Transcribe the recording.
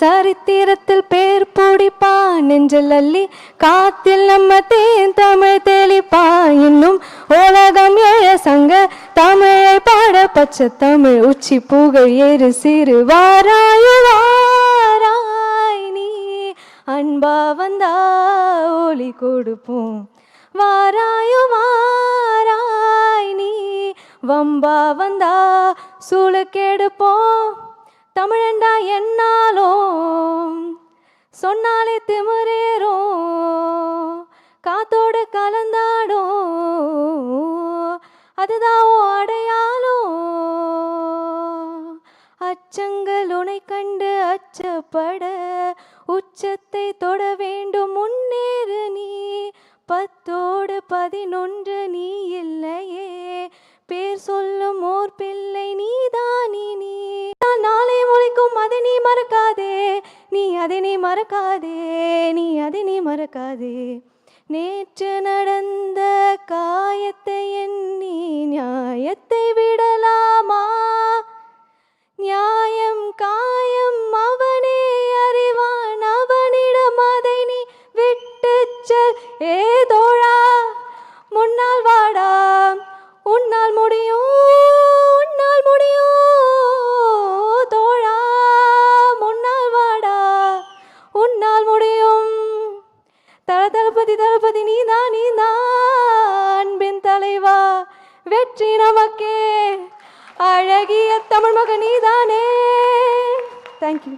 சரித்திரத்தில் பேர் பிடிப்பா நெஞ்சில் அள்ளி காத்தில் நம்ம தேன் தமிழ் தெளிப்பா. இன்னும் உலகம் ஏழ சங்க தமிழை பாட பச்சை தமிழ் உச்சி புகழ் ஏறு சிறு வாராயு வாராய் நீ. அன்பா வந்தா ஒளி கொடுப்போம். வாராயு வாராய் நீ. வம்பா வந்தா சூளுக்கெடுப்போம் தமிழண்டா என்ன சொன்னாலே திமிரேறும் காத்தோடு கலந்தாடும். அதுதான் அடையாளம். அச்சங்கள் உனை கண்டு அச்சப்பட உச்சத்தை தொட வேண்டும் முன்னேறு நீ. பத்தோடு பதினொன்று நீ இல்லை. மறக்காதே நீ அதை நீ மறக்காதே நீ அதை நீ மறக்காதே. நேற்று நடந்த காயத்தை எண்ணி நியாயத்தை விடலாமா? நியாயம் காயம் அவனே அறிவான் அவனிடம் அதை நீ விட்டு செல். ஏதோழா முன்னால் வாடா உன்னால் முடியும். அன்பின் தலைவா வெற்றி நமக்கே. அழகிய தமிழ் மகன் நீதானே. தேங்க்யூ